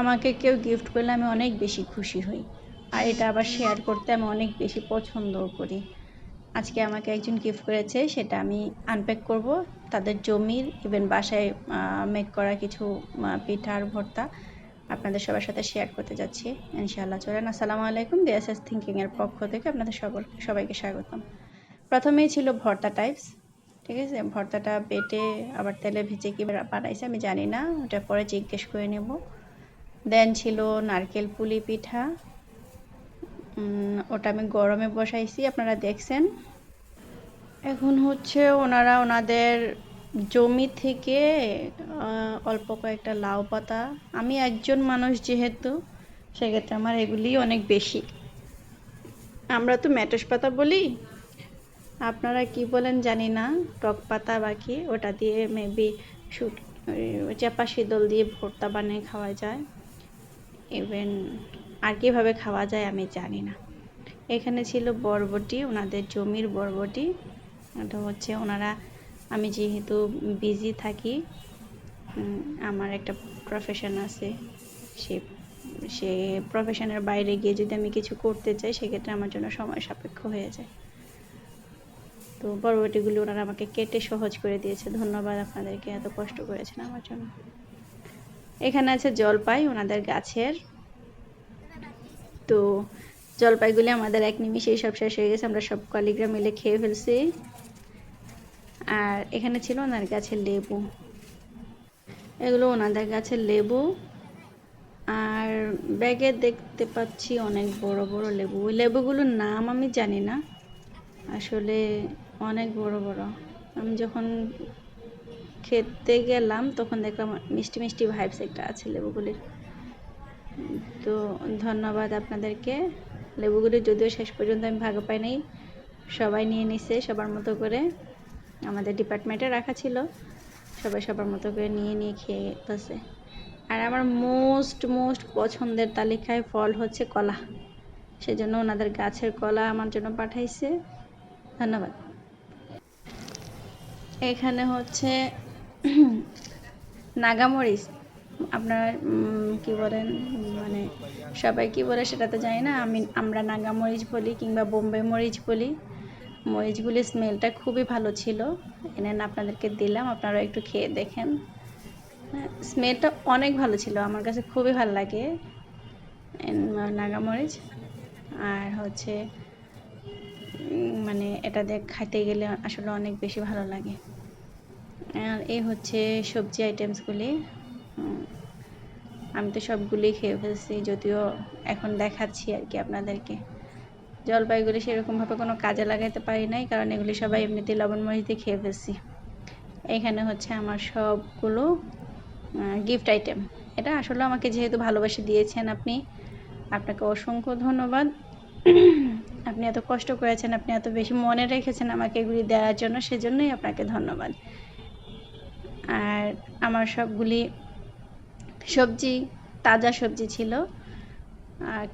আমাকে কেউ গিফট করলে আমি অনেক বেশি খুশি হই। আর এটা আবার শেয়ার করতে আমি অনেক বেশি পছন্দও করি। আজকে আমাকে একজন গিফট করেছে, সেটা আমি আনপ্যাক করব। তাদের জমির ইভেন বাসায় মেক করা কিছু পিঠার ভর্তা আপনাদের সবার সাথে শেয়ার করতে যাচ্ছি। ইনশাআল্লাহ চলেন। আসসালামু আলাইকুম, বিএসএস থিঙ্কিংয়ের পক্ষ থেকে আপনাদের সবার, সবাইকে স্বাগতম। প্রথমেই ছিল ভর্তা টাইপস ঠিক আছে? ভর্তাটা বেটে আবার তেলে ভেজে কি বানাইছে আমি জানি না, ওটা পরে জিজ্ঞেস করে নেব। দেন ছিল নারকেল পুলি পিঠা। ওটা আমি গরমে বসাইছি, আপনারা দেখছেন। এখন হচ্ছে ওনারা ওনাদের জমি থেকে অল্প কয়েকটা লাউ পাতা। আমি একজন মানুষ যেহেতু, সেক্ষেত্রে আমার এগুলি অনেক বেশি। আমরা তো ম্যাটস পাতা বলি। আপনারা কি বলেন জানি না, টক পাতা বাকি, ওটা দিয়ে মেবি শুট চাপা শীতল দিয়ে ভর্তা বানিয়ে খাওয়া যায়। ইভেন আর কীভাবে খাওয়া যায় আমি জানি না। এখানে ছিল বরবটি, ওনাদের জমির বরবটি। এটা হচ্ছে ওনারা, আমি যেহেতু বিজি থাকি আমার একটা প্রফেশন আছে। সে সে প্রফেশনের বাইরে গিয়ে যদি আমি কিছু করতে চাই, সেক্ষেত্রে আমার জন্য সময় সাপেক্ষ হয়ে যায়। তো বরবটিগুলো ওনারা আমাকে কেটে সহজ করে দিয়েছে। ধন্যবাদ আপনাদেরকে, এত কষ্ট করেছেন আমার জন্য। এখানে আছে জলপাই, ওনাদের গাছের। তো জলপাইগুলি আমাদের এক নিমিষেই সব শেষ হয়ে গেছে, আমরা সব কলিগরা মিলে খেয়ে ফেলছি। আর এখানে ছিল ওনার গাছের লেবু। এগুলো ওনাদের গাছের লেবু। আর ব্যাগে দেখতে পাচ্ছি অনেক বড় বড় লেবু। ওই লেবুগুলোর নাম আমি জানি না। আসলে অনেক বড় বড়। আমি যখন খেতে গেলাম, তখন দেখলাম মিষ্টি মিষ্টি ভাইবস একটা আছে লেবুগুলির। তো ধন্যবাদ আপনাদেরকে। লেবুগুলি যদিও শেষ পর্যন্ত আমি ভাগ পাই নাই সবাই নিয়ে নিছে সবার মতো করে। আমাদের ডিপার্টমেন্টে রাখা ছিল, সবাই সবার মতো করে নিয়ে নিয়ে খেয়ে গেছে। আর আমার মোস্ট মোস্ট পছন্দের তালিকায় ফল হচ্ছে কলা। সেজন্য ওনাদের গাছের কলা আমার জন্য পাঠাইছে। ধন্যবাদ। এখানে হচ্ছে নাগামরিচ। আপনার কি বলেন মানে সবাই কি বলে সেটা তো জানি না। আমি, আমরা নাগামরিচ বলি কিংবা বোম্বে মরিচ বলি। মরিচগুলির স্মেলটা খুবই ভালো ছিল। এনে আপনাদেরকে দিলাম, আপনারা একটু খেয়ে দেখেন। স্মেলটা অনেক ভালো ছিল, আমার কাছে খুবই ভালো লাগে। নাগামরিচ, আর হচ্ছে মানে এটা দিয়ে খাইতে গেলে আসলে অনেক বেশি ভালো লাগে। আর এই হচ্ছে সবজি আইটেমসগুলি আমি তো সবগুলি খেয়ে ফেলছি, যদিও এখন দেখাচ্ছি আর কি আপনাদেরকে। জলপাইগুলি সেরকমভাবে কোনো কাজে লাগাইতে পারি নাই, কারণ এগুলি সবাই এমনিতেই লবণ মরিচ দিয়ে খেয়ে ফেলছি। এখানে হচ্ছে আমার সবগুলো গিফট আইটেম এটা আসলে আমাকে যেহেতু ভালোবাসে দিয়েছেন আপনি, আপনাকে অসংখ্য ধন্যবাদ। আপনি এত কষ্ট করেছেন, আপনি এত বেশি মনে রেখেছেন আমাকে এগুলি দেওয়ার জন্য, সেজন্যই আপনাকে ধন্যবাদ। আর আমার সবগুলি সবজি তাজা সবজি ছিল। আর